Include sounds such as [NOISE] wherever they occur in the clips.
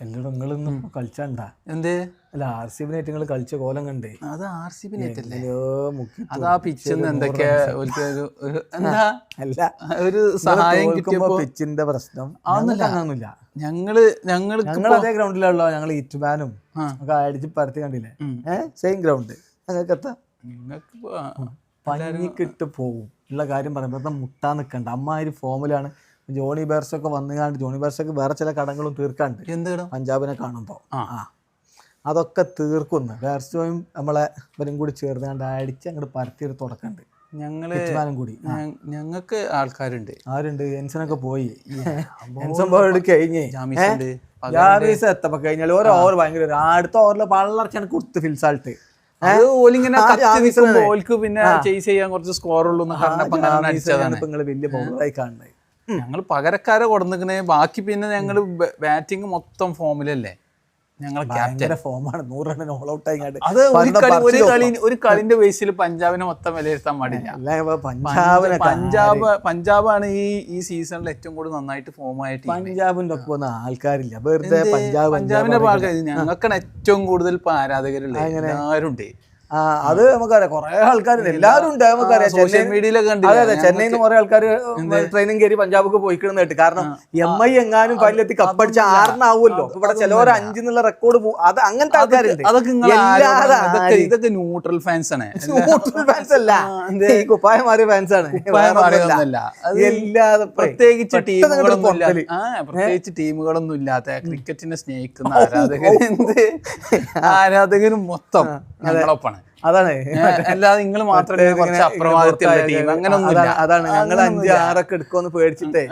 എന്നോട് നിങ്ങളൊന്നും കളിച്ചണ്ട? എന്ത്? അല്ല ആർ സി ബിനായിട്ട് നിങ്ങൾ കളിച്ച കോലം കണ്ടേ അത് ആർ സി ബി നെറ്റ് അല്ലേ അതാ പിച്ചിന്ന് എന്തൊക്കെ എന്താ? [LAUGHS] അല്ല ഒരു സഹായം കിട്ടിയപ്പോ പിച്ചിന്റെ പ്രശ്നം അങ്ങനൊന്നുമില്ല. ഞങ്ങൾ ഞങ്ങൾ ഞങ്ങൾ അതേ ഗ്രൗണ്ടിലാണല്ലോ ഞങ്ങൾ ഇറ്റുമാനും ഒക്കെ അടിച്ച് പരത്തി കണ്ടില്ലേ? ഏഹ് സെയിം ഗ്രൗണ്ട് ഞങ്ങൾക്ക് എത്താം? നിങ്ങൾക്ക് ഇപ്പൊ പഞ്ഞിക്കിട്ട് പോവും. ഉള്ള കാര്യം പറയുമ്പോൾ മുട്ടാ മുട്ടാൻ നിൽക്കണ്ട ഒരു ഫോമിലാണ് ജോണി ബേർസൊക്കെ വന്നുകാണ്ട് ജോണി ബേർസൊക്കെ വേറെ ചില കടങ്ങളും തീർക്കാണ്ട് പഞ്ചാബിനെ കാണുമ്പോൾ ആ. അതൊക്കെ തീർക്കുന്നു. ബേർസോയും നമ്മളെ ഇവരും കൂടി ചേർന്നാണ്ട് അടിച്ച് അങ്ങോട്ട് പരത്തിയൊരു തുടക്കണ്ട്. ഞങ്ങൾ കൂടി. ഞങ്ങൾക്ക് ആൾക്കാരുണ്ട്. ആരുണ്ട്? എൻസനൊക്കെ പോയി. പോയിട്ട് കഴിഞ്ഞേ. ജാമീസ് എത്തപ്പോ കഴിഞ്ഞാൽ ഓരോ ഓവർ ഭയങ്കര അടുത്ത ഓവറിൽ വളർച്ചയാണ് കൊടുത്ത് ഫിൽസാൾട്ട് ഓലിങ്ങനെ ഓൽക്ക് പിന്നെ ചേസ് ചെയ്യാൻ കുറച്ച് സ്കോർ ഉള്ളൂ വലിയ ബൗളറായി കാണുന്നത്. ഞങ്ങൾ പകരക്കാരെ കൊടുന്നിക്കണേ. ബാക്കി പിന്നെ ഞങ്ങൾ ബാറ്റിംഗ് മൊത്തം ഫോമിലല്ലേ? ഞങ്ങൾ ക്യാപ്റ്റൻ ഫോമാണ്. നൂറ് റണ്ണിന് ഓൾ ഔട്ട് അത് ഒരു കളി ഒരു കളിന്റെ ബേസിൽ പഞ്ചാബിനെ മൊത്തം വിലയിരുത്താൻ പാടില്ല. അല്ല പഞ്ചാബിനെ പഞ്ചാബ് പഞ്ചാബാണ് ഈ ഈ സീസണിൽ ഏറ്റവും കൂടുതൽ നന്നായിട്ട് ഫോമായിട്ട് പഞ്ചാബിന്റെ ഒപ്പം ഒന്നും ആൾക്കാരില്ല. വെറുതെ പഞ്ചാബ് പഞ്ചാബിന്റെ ആൾക്കാർ ഞങ്ങൾക്കാണ് ഏറ്റവും കൂടുതൽ ആരാധകരുള്ളത്. എല്ലാവരും ഉണ്ട് ആ അത് നമുക്കറിയാം. കുറെ ആൾക്കാർ എല്ലാവരും ഉണ്ട് നമുക്കറിയാം. സോഷ്യൽ മീഡിയയിലൊക്കെ അതെ അതെ. ചെന്നൈയിൽ നിന്ന് കുറെ ആൾക്കാർ ട്രെയിനിങ് കയറി പഞ്ചാബൊക്കെ കേട്ടു കാരണം എം ഐ എങ്ങാനും ഫൈനലെത്തി കപ്പടിച്ച ആറിനാവുമല്ലോ ഇവിടെ ചിലവർ അഞ്ചെന്നുള്ള റെക്കോർഡ് അത് അങ്ങനത്തെ ആൾക്കാരുണ്ട്. അതൊക്കെ ഇതൊക്കെ ന്യൂട്രൽ ഫാൻസ് ആണ്. [LAUGHS] ന്യൂട്രൽ ഫാൻസ് അല്ല. ഈ കുപ്പായം മാറിയ ഫാൻസ് ആണ്. എല്ലാതെ പ്രത്യേകിച്ച് ടീമുകളൊന്നും പ്രത്യേകിച്ച് ടീമുകളൊന്നും ഇല്ലാത്ത ക്രിക്കറ്റിനെ സ്നേഹിക്കുന്ന ആരാധകർ എന്ത്? ആരാധകരും മൊത്തം ഞങ്ങളൊപ്പാണ് അതാണ്. അല്ലാതെ നിങ്ങൾ മാത്രമേ കുറച്ച് ടീം അങ്ങനൊന്നും അതാണ് ഞങ്ങൾ അഞ്ച് ആറൊക്കെ എടുക്കുമെന്ന് പേടിച്ചിട്ടേ.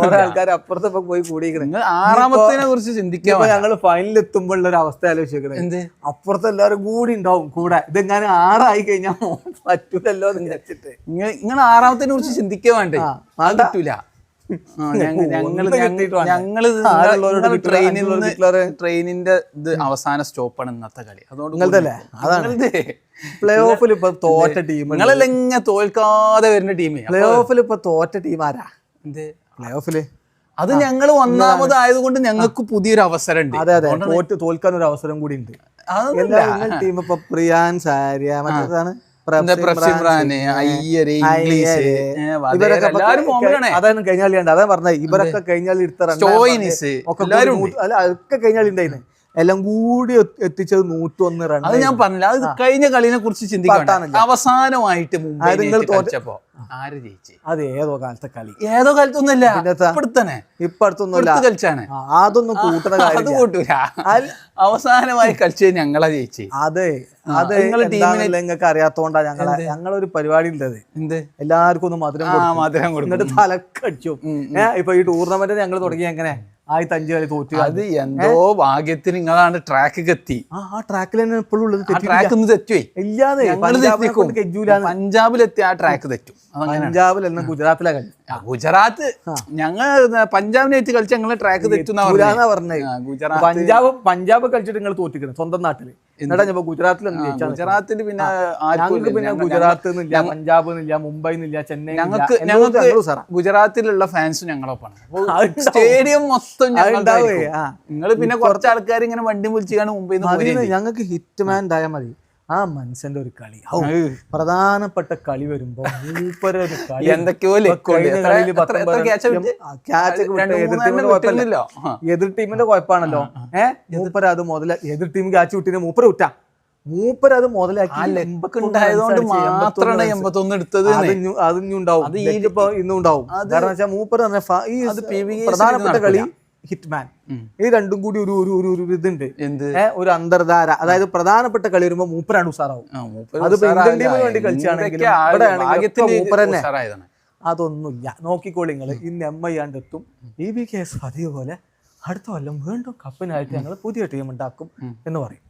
കുറെ ആൾക്കാർ അപ്പുറത്തൊക്കെ പോയി കൂടിയിരിക്കുന്നത് നിങ്ങൾ ആറാമത്തിനെ കുറിച്ച് ചിന്തിക്കാൻ ഞങ്ങൾ ഫൈനലിൽ എത്തുമ്പോഴുള്ള ഒരു അവസ്ഥ എന്ത്? അപ്പുറത്ത് എല്ലാവരും കൂടി ഉണ്ടാവും കൂടെ. ഇതെങ്ങനെ ആറായി കഴിഞ്ഞാൽ പറ്റൂലല്ലോ എന്ന് വിചാരിച്ചിട്ട്. നിങ്ങൾ ആറാമത്തിനെ കുറിച്ച് ചിന്തിക്കാൻ വേണ്ടേ? അത് കിട്ടൂല ട്രെയിനിന്റെ ഇത് അവസാന സ്റ്റോപ്പാണ് ഇന്നത്തെ കളി. അതുകൊണ്ട്. പ്ലേ ഓഫിൽ ഇപ്പൊ തോറ്റ ടീം നിങ്ങളെല്ലാം ഇങ്ങനെ തോൽക്കാതെ വരുന്ന ടീം പ്ലേ ഓഫിൽ ഇപ്പൊ തോറ്റ ടീം ആരാ? എന്ത്? പ്ലേ ഓഫിൽ അത് ഞങ്ങൾ ഒന്നാമതായത് കൊണ്ട് ഞങ്ങൾക്ക് പുതിയൊരു അവസരം ഉണ്ട് അതെ. അതെ തോറ്റ് തോൽക്കാൻ ഒരു അവസരം കൂടി ഉണ്ട്. ടീം ഇപ്പൊ പ്രിയാൻ സാരിയ മറ്റേതാണ്? അതാണ് കഴിഞ്ഞാൽ അതാ പറഞ്ഞത്. ഇവരൊക്കെ കഴിഞ്ഞാൽ ഒക്കെ അല്ല അതൊക്കെ കഴിഞ്ഞാൽ ഉണ്ടായിരുന്നു എല്ലാം കൂടി എത്തി- എത്തിച്ചത് നൂറ്റൊന്ന് റൺ അത് ഞാൻ പറഞ്ഞില്ല. അത് കഴിഞ്ഞ കളിനെ കുറിച്ച് ചിന്തിക്കാൻ അവസാനമായിട്ട് മുംബൈ നിങ്ങൾ കളിച്ചപ്പോ. ആര് ജയിച്ചു? അത് ഏതോ കാലത്തെ കളി. ഏതോ കാലത്തൊന്നുമില്ല? ഇപ്പടുത്തന്നെ ഇപ്പടുത്തൊന്നുമില്ല കളിച്ചാണ്. അതൊന്നും കൂട്ടണ അത് കാര്യം കൂട്ടൂല അവസാനമായി കളിച്ചത് ഞങ്ങളാ ജയിച്ചു. അതെ അത് നിങ്ങൾക്ക് അറിയാത്തോണ്ടാ ഞങ്ങളെ ഞങ്ങളൊരു പരിപാടി ഉണ്ടത് എന്ത്? എല്ലാവർക്കും ഒന്ന് മധുരം. മധുരം കൊടുക്കും. എന്നിട്ട് തലക്കടിച്ചു. ഏഹ് ഇപ്പൊ ഈ ടൂർണമെന്റ് ഞങ്ങൾ തുടങ്ങി എങ്ങനെ? ആദ്യത്തെ അഞ്ച് കളി തോറ്റു അത് എന്തോ ഭാഗ്യത്തിന് നിങ്ങളാണ് ട്രാക്ക് എത്തി. ആ ട്രാക്കിൽ തന്നെ ഇപ്പോഴും ഉള്ളത് ട്രാക്ക് ഒന്ന് തെറ്റുവേ. ഇല്ലാതെ പഞ്ചാബിലെത്തി ആ ട്രാക്ക് തെറ്റും. പഞ്ചാബിൽ പഞ്ചാബിലല്ല ഗുജറാത്തിലെ കളി. ഗുജറാത്ത് ഞങ്ങൾ പഞ്ചാബിനായിട്ട് കളിച്ച് ഞങ്ങളെ ട്രാക്ക് തെറ്റുന്ന പറഞ്ഞത് ഗുജറാത്ത് പഞ്ചാബ് പഞ്ചാബ് കളിച്ചിട്ട് നിങ്ങൾ തോറ്റിക്കണം സ്വന്തം നാട്ടിൽ. എന്നിട്ടാ ഞാൻ ഗുജറാത്തിൽ ഗുജറാത്തിൽ പിന്നെ ഞങ്ങൾക്ക് പിന്നെ ഗുജറാത്ത് നിന്നില്ല പഞ്ചാബ് നിന്നില്ല മുംബൈ നിന്നില്ല ചെന്നൈ ഞങ്ങൾക്ക് ഞങ്ങൾക്ക് ഗുജറാത്തിലുള്ള ഫാൻസ് ഞങ്ങളൊപ്പാണ് സ്റ്റേഡിയം മൊത്തം. നിങ്ങൾ പിന്നെ കുറച്ച് ആൾക്കാർ ഇങ്ങനെ വണ്ടി വിളിച്ചാണ് മുംബൈ ഞങ്ങൾക്ക് ഹിറ്റ്മാൻ ഉണ്ടായാൽ മതി. ആ മനുഷ്യന്റെ ഒരു കളി ഔ, പ്രധാനപ്പെട്ട കളി വരുമ്പോ മൂപ്പരൊരു കളി എന്തൊക്കെയോ ഇപ്പൊ ലക്കുണ്ട്. കഴിഞ്ഞ എത്ര- കളിയിൽ എത്ര- എത്ര പത്തൊമ്പത് catch ആ ആ, catch ഒക്കെ രണ്ട് വിട്ടേ. എതിർ ടീമിന്റെ കുഴപ്പമില്ല. വിട്ടിരുന്നല്ലോ. ആ. എതിർ ടീമിന്റെ കുഴപ്പമാണല്ലോ ഏഹ് മൂപ്പര അത് മുതല എതിർ ടീം ക്യാച്ച് വിട്ടിന് മൂപ്പര വിറ്റ മൂപ്പര അത് മുതലാക്കി ആ ലെക്ക് എൺപത്തൊന്ന് ഉണ്ടായതുകൊണ്ട് runs അടിച്ച് മാത്രമാണ് runs. എൺപത്തൊന്ന് എടുത്തത് അത് ഇനി- അത് ഉണ്ടാവും അത് ഈ- ഇപ്പൊ ഇന്നും ഉണ്ടാവും കാരണം വെച്ചാൽ മൂപ്പർ പറഞ്ഞ ഫ- ഈ അത് PVS ൽ പ്രധാനപ്പെട്ട കളി. ഹിറ്റ്മാൻ. ഈ രണ്ടും കൂടി ഒരു ഒരു ഒരു ഒരു ഇതുണ്ട്. ഒരു അന്തർധാര. അതായത് പ്രധാനപ്പെട്ട കളി വരുമ്പോ മൂപ്പരാണ് ഉഷാറാവും ആ, മൂപ്പര് അതിപ്പോ ഇന്ത്യൻ ടീമിന് വേണ്ടി. ഉഷാറായതാണ്. അതൊന്നുമില്ല. നോക്കിക്കോളി നിങ്ങൾ ഇന്ന് എം ഐ ആണ്ടെത്തും. ഇ ബി കെ എസ് പതിവ് പോലെ അടുത്ത കൊല്ലം വീണ്ടും കപ്പിനായിട്ട് ഞങ്ങൾ പുതിയ ടീം ഉണ്ടാക്കും എന്ന് പറയും.